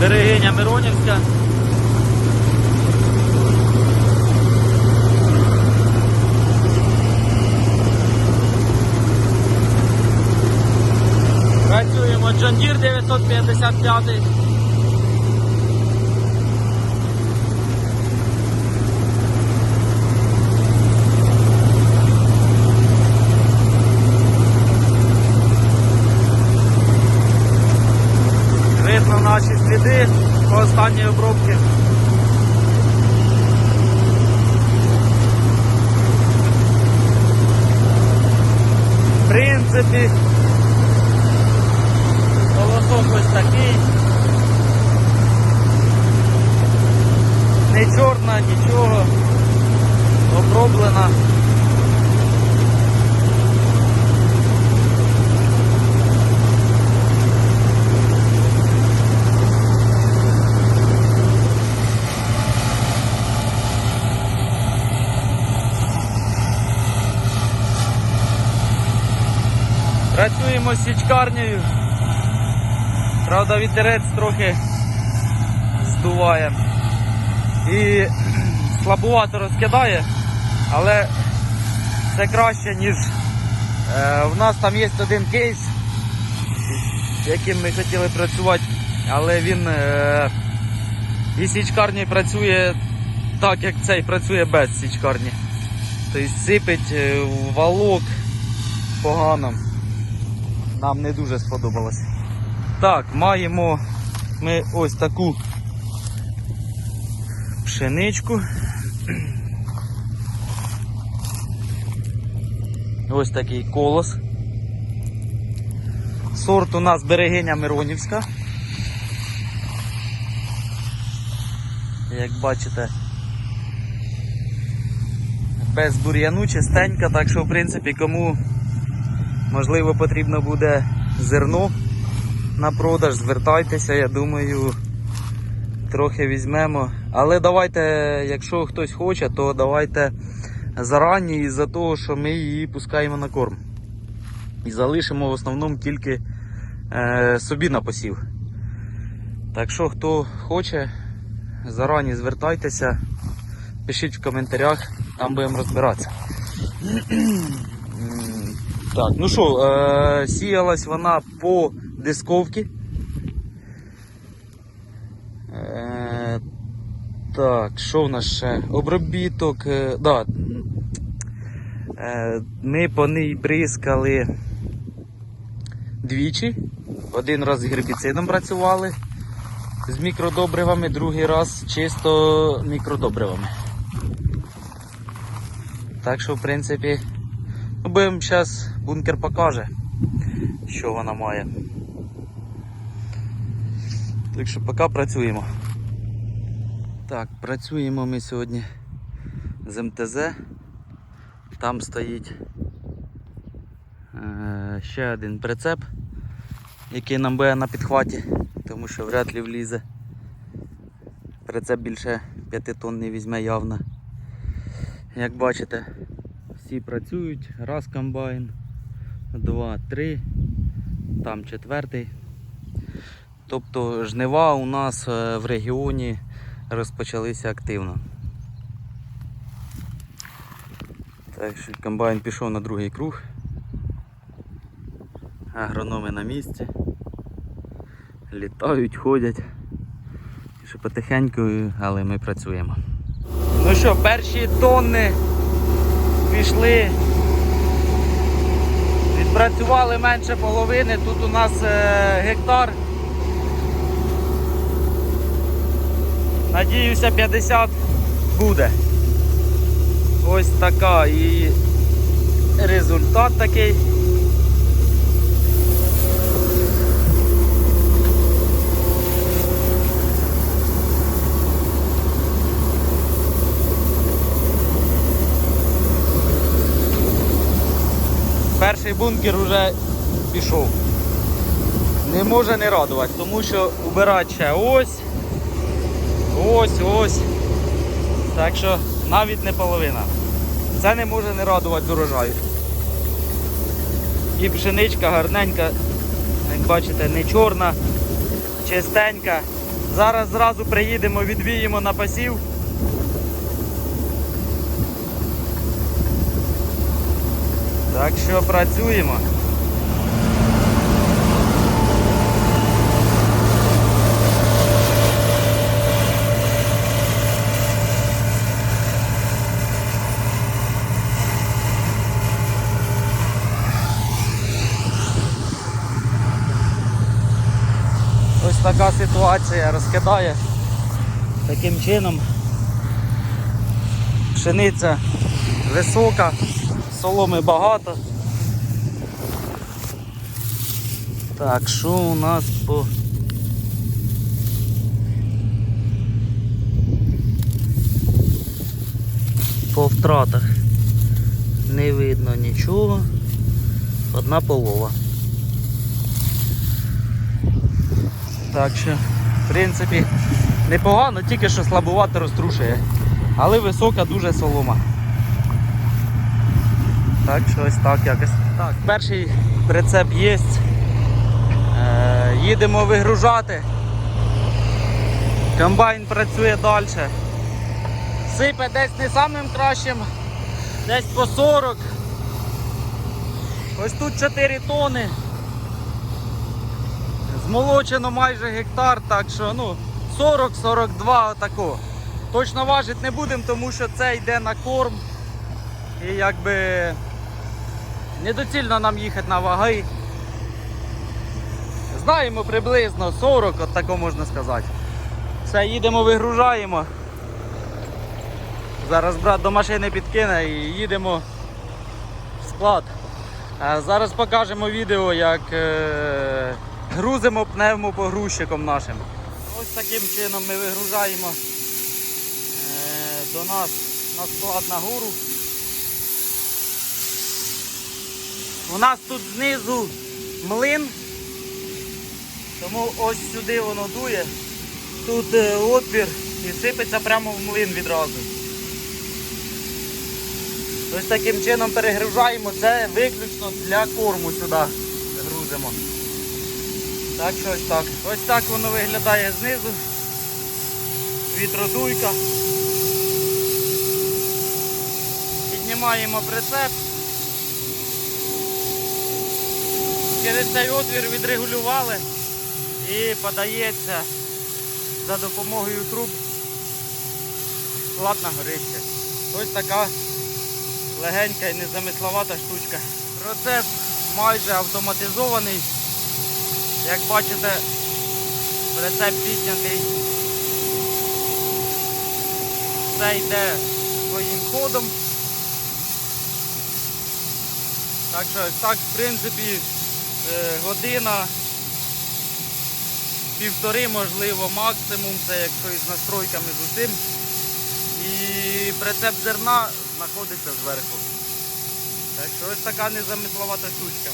Берегиня Миронівська. Працюємо Deere 955. Видно наші сліди по останній. В принципі, Колосок ось такий. Не чорна, нічого. Оброблена. Працюємо з січкарнею. Правда, вітерець трохи здуває і слабувато розкидає, але це краще, ніж е, в нас там є один кейс, яким ми хотіли працювати, але він е, і січкарні працює так, як цей працює без січкарні. Тобто сипить е, валок погано. Нам не дуже сподобалось. Так, маємо ми ось таку пшеничку. Ось такий колос. Сорт у нас берегиня Миронівська. Як бачите, без бур'яну, чистенька, так що в принципі кому можливо потрібно буде зерно на продаж, звертайтеся, я думаю, трохи візьмемо. Але давайте, якщо хтось хоче, то давайте зарані із-за того, що ми її пускаємо на корм. І залишимо в основному тільки е, собі на посів. Так що, хто хоче, зарані звертайтеся, пишіть в коментарях, там будемо розбиратися. Так, ну що, е, сіялась вона по дисковці. Е, так, що в нас ще? Обробіток. Е, да. е, ми по ній бризкали двічі. Один раз з гербіцидом працювали з мікродобривами, другий раз чисто мікродобривами. Так що, в принципі, ну, будемо зараз бункер покаже, що вона має. Так що поки працюємо. Так, працюємо ми сьогодні з МТЗ. Там стоїть е, ще один прицеп, який нам буде на підхваті, тому що вряд ли влізе. Прицеп більше 5 тонн не візьме явно. Як бачите, всі працюють, раз комбайн, два, три, там четвертий. Тобто жнива у нас е, в регіоні розпочалися активно. Так що комбайн пішов на другий круг. Агрономи на місці. Літають, ходять. Що потихеньку, але ми працюємо. Ну що, перші тонни пішли. Відпрацювали менше половини, тут у нас е, гектар. Надіюся, 50 буде. Ось така і результат такий. Перший бункер вже пішов. Не може не радувати, тому що убирати ще ось, ось, ось. Так що навіть не половина. Це не може не радувати з урожаю. І пшеничка гарненька, Як бачите, не чорна, чистенька. Зараз зразу приїдемо, відвіємо на пасів. Так що працюємо. Ось така ситуація розкидає таким чином. Пшениця висока, соломи багато. Так, що у нас по по втратах? Не видно нічого. Одна полова. Так що, в принципі, непогано, тільки що слабувато розтрушує. Але висока дуже солома. Так, що ось так якось. Так, перший прицеп є. Е, їдемо вигружати. Комбайн працює далі. Сипе десь не самим кращим, десь по 40. Ось тут 4 тони. Змолочено майже гектар, так що ну 40-42 отако. Точно важити не будемо, тому що це йде на корм. І якби недоцільно нам їхати на ваги. Знаємо приблизно 40, от тако можна сказати. Все, їдемо, вигружаємо. Зараз брат до машини підкине і їдемо в склад. Зараз покажемо відео, як е, грузимо пневмопогрузчиком нашим. Ось таким чином ми вигружаємо е, до нас на склад на гору. У нас тут знизу млин, тому ось сюди воно дує. Тут е, отвір і сипеться прямо в млин відразу. Ось таким чином перегружаємо, це виключно для корму сюди грузимо. Так що ось так. Ось так воно виглядає знизу. Вітродуйка. Піднімаємо прицеп. Через цей отвір відрегулювали і подається за допомогою труб склад на горище. Ось така легенька і незамисловата штучка. Процес майже автоматизований. Як бачите, прицеп піднятий. Все йде своїм ходом. Так що так, в принципі, година, півтори, можливо, максимум, це якщо із настройками з усім. І прицеп зерна знаходиться зверху. Так що ось така незамисловата штучка.